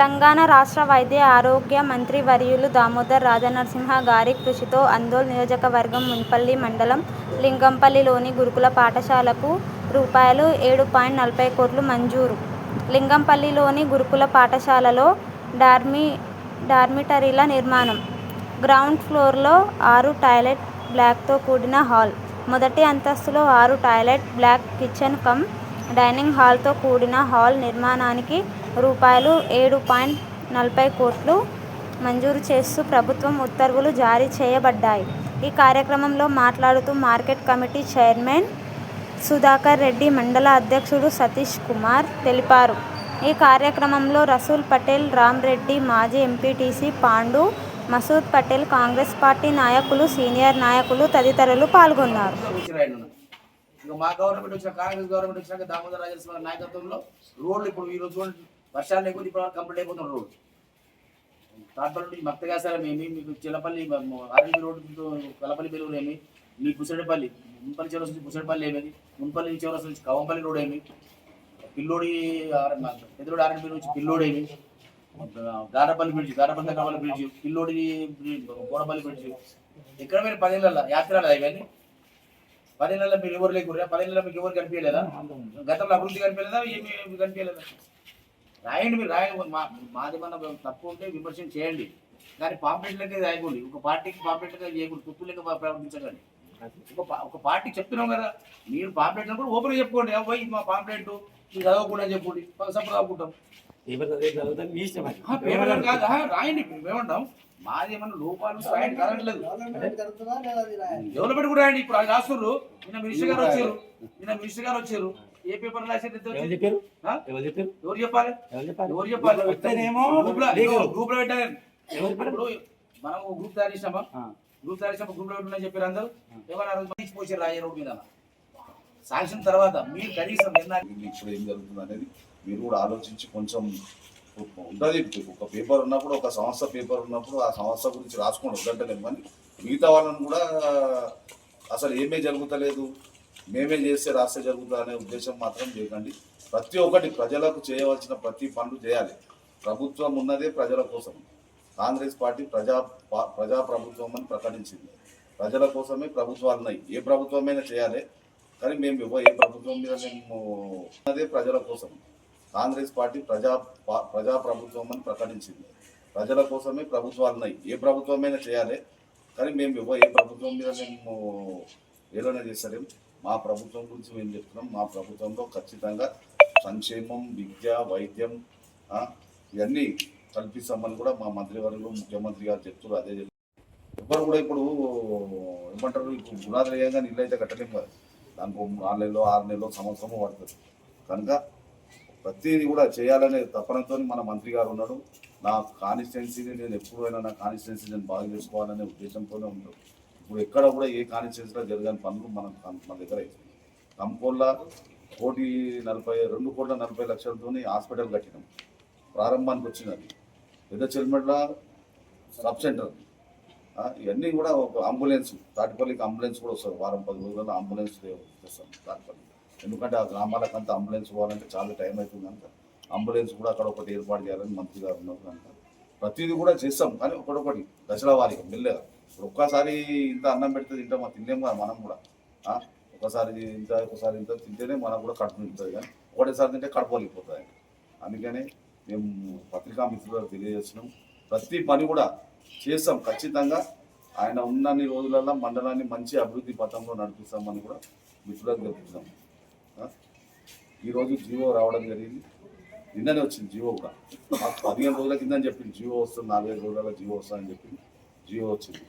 తెలంగాణ రాష్ట్ర వైద్య ఆరోగ్య మంత్రి వర్యులు దామోదర్ రాజనరసింహ గారి కృషితో అందోల్ నియోజకవర్గం మున్పల్లి మండలం లింగంపల్లిలోని గురుకుల పాఠశాలకు రూపాయలు ఏడు పాయింట్ నలభై కోట్లు మంజూరు. లింగంపల్లిలోని గురుకుల పాఠశాలలో డార్మి డార్మిటరీల నిర్మాణం. గ్రౌండ్ ఫ్లోర్లో ఆరు టాయిలెట్ బ్లాక్తో కూడిన హాల్. మొదటి అంతస్తులో ఆరు toilet block kitchen cum dining హాల్తో కూడిన హాల్ నిర్మాణానికి రూపాయలు ఏడు పాయింట్ నలభై కోట్లు మంజూరు చేస్తూ ప్రభుత్వం ఉత్తర్వులు జారీ చేయబడ్డాయి. ఈ కార్యక్రమంలో మాట్లాడుతూ market committee chairman Sudhakar Reddy మండల అధ్యక్షుడు సతీష్ కుమార్ తెలిపారు. ఈ కార్యక్రమంలో రసూల్ పటేల్ రామ్ రెడ్డి మాజీ ఎంపీటీసీ పాండు మసూద్ పటేల్ కాంగ్రెస్ పార్టీ నాయకులు సీనియర్ నాయకులు తదితరులు పాల్గొన్నారు. మా గవర్నమెంట్ వచ్చిన కాంగ్రెస్ గవర్నమెంట్ వచ్చినాక దామోదర రాజేశ్వర నాయకత్వంలో రోడ్లు ఇప్పుడు ఈ రోజు వర్షాలు లేకుండా ఇప్పుడు కంప్లీట్ అయిపోతున్నారు రోడ్డు తాడ్పల్లి నుంచి మక్తగాసారం మీకు చిలపల్లి ఆర్మీ రోడ్డు కలపల్లి బెలుగులు ఏమి మీ పుసడిపల్లి మున్పల్లి చివరస్ నుంచి పుసడిపల్లి ఏమేది మున్పల్లి చివరస్ నుంచి కవంపల్లి రోడ్ ఏమి పిల్లోడి ఎదురుడు ఆర్ఎంపీ నుంచి పిల్లోడు ఏమి గారపల్లి బ్రిడ్జ్ గారపల్లి కవల బ్రిడ్జ్ పిల్లోడి గోడపల్లి బ్రిడ్జ్. ఎక్కడ మీరు పదేళ్ళ యాత్రలు ఇవన్నీ? పదేళ్ళ మీరు ఎవరు లేకురా పదేళ్ళ మీకు ఎవరు కనిపించలేదా? గతంలో అభివృద్ధి కనిపించలేదా? ఏమి కనిపించలేదా? రాయండి మీరు రాయండి. మా మాది మన తప్పు ఉంటే విమర్శన చేయండి. కానీ పాంప్లెట్ లెక్క రాయకూడదు. ఒక పార్టీకి పాంప్లెట్ లెక్క చేయకూడదు. తుప్పు లెక్క ప్ర- ప్రవర్తించకండి ఒక ఒక పార్టీ చెప్తున్నాం కదా మీరు పాంప్లెట్ కూడా ఓపెన్ చెప్పుకోండి. అబ్బాయి మా పాంప్లెట్ మీరు చదవకుండా చెప్పండి. సపోర్ట్ అని కాదు. రాయండి. మేము ఏమంటాం మాది ఏమన్నా లోపాలు రాయండి కాదట్లేదు. డెవలప్మెంట్ కూడా రాయండి. ఇప్పుడు అది రాస్తున్నారు నిన్న మినిస్టర్ గారు వచ్చారు. నిన్న మినిస్టర్ గారు వచ్చారు. ఏ పేపర్? చెప్పారు? ఎవరు చెప్పాలి? ఎవరు చెప్పాలి? వస్తేనేమో గ్రూప్లో. గ్రూప్ పెట్టారు? ఇప్పుడు మనం గ్రూప్ తయారు చేసినామా? ఆ. గ్రూప్ తయారు చేసినప్పుడు గ్రూప్లో పెట్టినా చెప్పారు అందరూ. ఎవరు ఆ రోజు తీసిపోయారు రాయే రోడ్ మీద. సాంక్షన్ తర్వాత మీరు కనీసం ఇప్పుడు ఏం జరుగుతుంది అనేది మీరు కూడా ఆలోచించి కొంచెం ఉంటుంది ఒక పేపర్ ఉన్నప్పుడు ఒక సంస్థ పేపర్ ఉన్నప్పుడు ఆ సంస్థ గురించి రాసుకోండి. వద్దంటలేము కానీ మిగతా వాళ్ళని కూడా అసలు ఏమీ జరుగుతలేదు. మేమే చేస్తే రాష్ట్ర జరుగుతుంది అనే ఉద్దేశం మాత్రం చేయకండి ప్రతి ఒక్కటి ప్రజలకు చేయవలసిన ప్రతి పనులు చేయాలి. ప్రభుత్వం ఉన్నదే ప్రజల కోసం. కాంగ్రెస్ పార్టీ ప్రజా పా- ప్రజా ప్రభుత్వం అని ప్రకటించింది. ప్రజల కోసమే ప్రభుత్వాలు ఉన్నాయి. ఏ ప్రభుత్వమైనా చేయాలి. కానీ మేము ఏ ప్రభుత్వం మీద మేము ఉన్నదే ప్రజల కోసం. కాంగ్రెస్ పార్టీ ప్రజా పా- ప్రజా ప్రభుత్వం అని ప్రకటించింది. ప్రజల కోసమే ప్రభుత్వాలు ఉన్నాయి. ఏ ప్రభుత్వమైనా చేయాలి. కానీ మేము ఏ ప్రభుత్వం మీద మేము ఏదైనా చేస్తలేము మా ప్రభుత్వం గురించి మేము చెప్తున్నాం. మా ప్రభుత్వంలో ఖచ్చితంగా సంక్షేమం విద్య వైద్యం ఇవన్నీ కల్పిస్తామని కూడా మా మంత్రివర్యులు ముఖ్యమంత్రి గారు చెప్తున్నారు. అదే చెప్తున్నారు. ఎవ్వరు కూడా ఇప్పుడు ఏమంటారు? ఇప్పుడు గుణాలు వేయంగా నీళ్ళు అయితే కట్టలేము కదా. దానికి నాలుగు నెలలో ఆరు నెలలో సంవత్సరము పడుతుంది. కనుక ప్రతిదీ కూడా చేయాలనే తపనతో మన మంత్రి గారు ఉన్నాడు. నా కాన్స్టిట్యున్సీని నేను ఎప్పుడైనా నా కాన్స్టిట్యున్సీ నేను బాగా చేసుకోవాలనే ఉద్దేశంతోనే ఉంటాడు. ఇప్పుడు ఎక్కడ కూడా ఏ కాన్స్టిట్యూన్స్లో జరగని పనులు మనం మన దగ్గర అవుతుంది కంపోల్లా కోటి నలభై రెండు కోట్ల నలభై లక్షలతో హాస్పిటల్ కట్టినాం. ప్రారంభానికి వచ్చింది అది. పెద్ద చెల్మెట్ల సబ్ సెంటర్ ఇవన్నీ కూడా ఒక అంబులెన్స్ తాటిపల్లికి అంబులెన్స్ కూడా వస్తుంది. వారం పది రోజుల్లో అంబులెన్స్ తెస్తాం తాటిపల్లి. ఎందుకంటే ఆ గ్రామాలకు అంతా అంబులెన్స్ పోవాలంటే చాలా టైం అవుతుంది కనుక అంబులెన్స్ కూడా అక్కడ ఒకటి ఏర్పాటు చేయాలని మంత్రి గారు ఉన్నారు కనుక ప్రతిదీ కూడా చేస్తాం కానీ ఒకటొకటి దశల వారికి మెల్లగా. ఒక్కసారి ఇంత అన్నం పెడితే తింటాం తినలేము కదా మనం కూడా. ఒకసారి ఇంత ఒకసారి ఇంత తింటేనే మనకు కూడా కడుపు నింపుతుంది కానీ ఒకటేసారి తింటే కడుపు వలిగిపోతుంది. అందుకనే మేము పత్రికా మిత్రులకు తెలియజేస్తున్నాం. ప్రతి పని కూడా చేస్తాం ఖచ్చితంగా. ఆయన ఉన్నన్ని రోజులలో మండలాన్ని మంచి అభివృద్ధి పథంలో నడిపిస్తామని కూడా మిత్రులకు తెలుపుతున్నాం. ఈరోజు జీవో రావడం జరిగింది. నిన్ననే వచ్చింది జీవో కూడా. మాకు పదిహేను రోజుల కింద చెప్పింది. జీవో వస్తుంది నాలుగైదు రోజుల జీవో వస్తుందని చెప్పింది. జీవో వచ్చింది.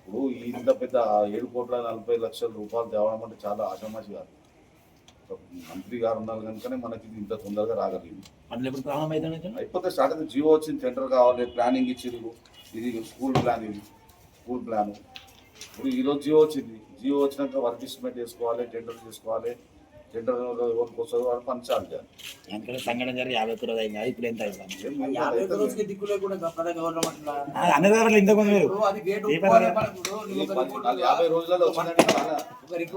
ఇప్పుడు ఇంత పెద్ద ఏడు కోట్ల నలభై లక్షల రూపాయలు తేవడం అంటే చాలా ఆషామాషి కాదు. మంత్రి గారు ఉన్నారు కనుకనే మనకి ఇది ఇంత తొందరగా రాగలిగింది. అయిపోతే స్టార్ట్ అయితే జియో వచ్చింది టెండర్ కావాలి ప్లానింగ్ ఇచ్చిండ్రు ఇది స్కూల్ ప్లాన్ ఇది స్కూల్ ప్లాన్. ఇప్పుడు ఈరోజు జియో వచ్చింది. జియో వచ్చినాక వర్క్ ఎస్టిమేట్ చేసుకోవాలి టెండర్ చేసుకోవాలి. టెండర్ ఎవరికి వస్తుందో వాళ్ళు పని చాలు చేయాలి ఎందుకంటే సంఘటన జరిగి యాభై ఒక్క రోజు అయింది ఇప్పుడు ఎంత అయింది? ఏం ఆ లేదు, యాభై ఒక్క అయితే రోజుకి దిక్కు లేకుండా కదా గవర్నమెంట్ రోజులు మీరు. అది గేట్ యాభై రోజులలో ఒక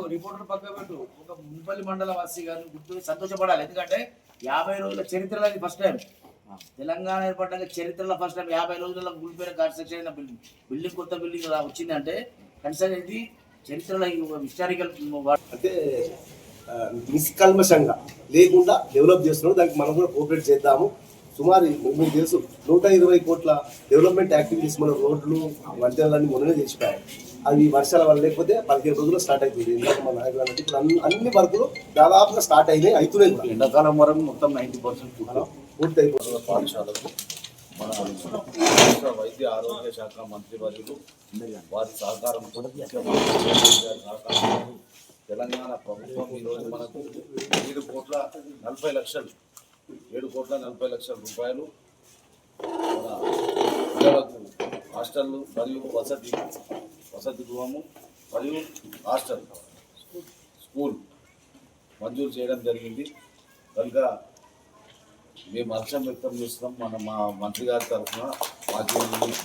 రిపోర్టర్ పక్క పెట్టు. ఒక మున్పల్లి మండల వాసి గారు గుర్తు సంతోషపడాలి. ఎందుకంటే యాభై రోజుల చరిత్రలో అది ఫస్ట్ టైం తెలంగాణ ఏర్పడ్డాక చరిత్రలో ఫస్ట్ టైం యాభై రోజుల్లో కూలిపోయిన కన్స్ట్రక్షన్ అయిన బిల్డింగ్ బిల్డింగ్ కొత్త బిల్డింగ్ రా- వచ్చిందంటే కన్స్ట్రక్షన్ ఇది చరిత్రలో హిస్టారికల్ అంటే నిష్కల్మషంగా లేకుండా డెవలప్ చేస్తున్నాడు. దానికి మనం కూడా కోఆపరేట్ చేద్దాము. సుమారు మీకు తెలుసు నూట ఇరవై కోట్ల డెవలప్మెంట్ యాక్టివిటీస్ మన రోడ్లు వంతెనలన్నీ మొన్ననే చేసిపోయాయి అవి వర్షాల వల్ల లేకపోతే పదిహేను రోజుల్లో స్టార్ట్ అవుతుంది. ఇందాక మన నాయకులు అన్నట్టు ఇప్పుడు అన్ని అన్ని వర్కులు దాదాపుగా స్టార్ట్ అయినాయి అవుతున్నాయి కూడా ఎండాకాలం వరకు మొత్తం నైన్టీ పర్సెంట్ మనం పూర్తి అయిపోతుంది పాఠశాలకు మన వైద్య ఆరోగ్య శాఖ మంత్రి వర్యులు వారి సహకారం సహకారం తెలంగాణ ప్రభుత్వం ఈరోజు మనకు ఏడు కోట్ల నలభై లక్షలు ఏడు కోట్ల నలభై లక్షల రూపాయలు మన పిల్లలకు హాస్టళ్ళు మరియు వసతి వసతి గృహము మరియు హాస్టల్ స్కూల్ మంజూరు చేయడం జరిగింది. కనుక మేము హర్షం వ్యక్తం చేస్తున్నాం. మన మా మంత్రి గారి తరఫున మాకు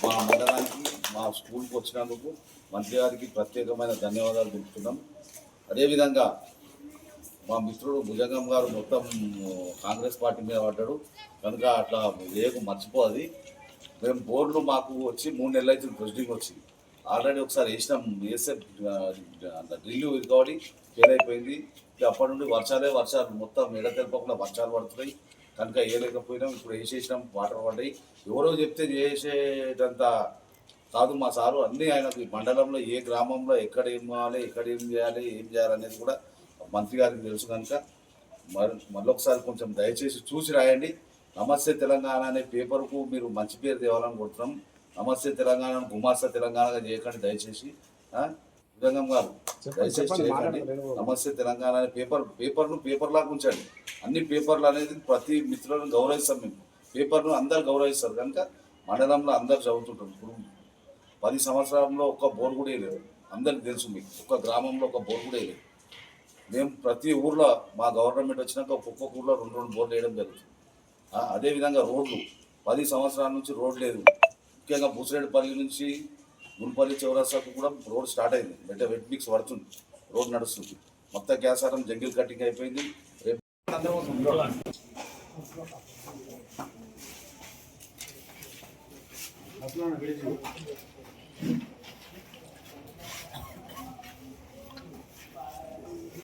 మా మండలానికి మా స్కూల్కి వచ్చినందుకు మంత్రి గారికి ప్రత్యేకమైన ధన్యవాదాలు తెలుపుతున్నాం. అదేవిధంగా మా మిత్రుడు భుజంగం గారు మొత్తం కాంగ్రెస్ పార్టీ మీద పడ్డాడు. కనుక అట్లా ఏకు మర్చిపోదు. మేము బోర్డులు మాకు వచ్చి మూడు నెలలు అవుతుంది ప్రొసీడింగ్ వచ్చి. ఆల్రెడీ ఒకసారి వేసినాం వేస్తే డ్రిల్లు కాబట్టి ఫెయిల్ అయిపోయింది. అప్పటి నుండి వర్షాలే వర్షాలు మొత్తం ఎడ తెలపకుండా వర్షాలు పడుతున్నాయి. కనుక వేయలేకపోయినాం ఇప్పుడు వేసేసినాం వాటర్ పడ్డాయి. ఎవరో చెప్తే చేసేటంత కాదు మా సారు అన్నీ ఆయనకు మండలంలో ఏ గ్రామంలో ఎక్కడ ఏం కావాలి ఎక్కడ ఏం చేయాలి ఏం చేయాలనేది కూడా మంత్రి గారికి తెలుసు కనుక. మరి మళ్ళొకసారి కొంచెం దయచేసి చూసి రాయండి. నమస్తే తెలంగాణ అనే పేపర్కు మీరు మంచి పేరు తేవాలనుకుంటున్నాం నమస్తే తెలంగాణ గుమాస్తా తెలంగాణగా చేయకండి దయచేసి? విధంగం గారు దయచేసి చేయకండి. నమస్తే తెలంగాణ అనే పేపర్ పేపర్ను పేపర్ లాగా ఉంచండి. అన్ని పేపర్లు అనేది ప్రతి మిత్రులను గౌరవిస్తాం మేము. పేపర్ను అందరు గౌరవిస్తారు కనుక మండలంలో అందరు చదువుతుంటారు. ఇప్పుడు పది సంవత్సరాల్లో ఒక్క బోర్ కూడా లేదు అందరికి తెలుసు మీకు ఒక్క గ్రామంలో ఒక బోర్ కూడా లేదు మేము ప్రతి ఊర్లో మా గవర్నమెంట్ వచ్చినాక ఒక్కొక్క ఊర్లో రెండు రెండు బోర్లు వేయడం జరుగుతుంది. అదేవిధంగా రోడ్లు పది సంవత్సరాల నుంచి రోడ్ లేదు. ముఖ్యంగా బుసిరెడ్డిపల్లి నుంచి గుంపల్లి చౌరస్తాకు కూడా రోడ్ స్టార్ట్ అయింది. అంటే వెట్ మిక్స్ పడుతుంది రోడ్ నడుస్తుంది. మొత్తం గ్యాసారం జంగిల్ కటింగ్ అయిపోయింది. రేపు అందరం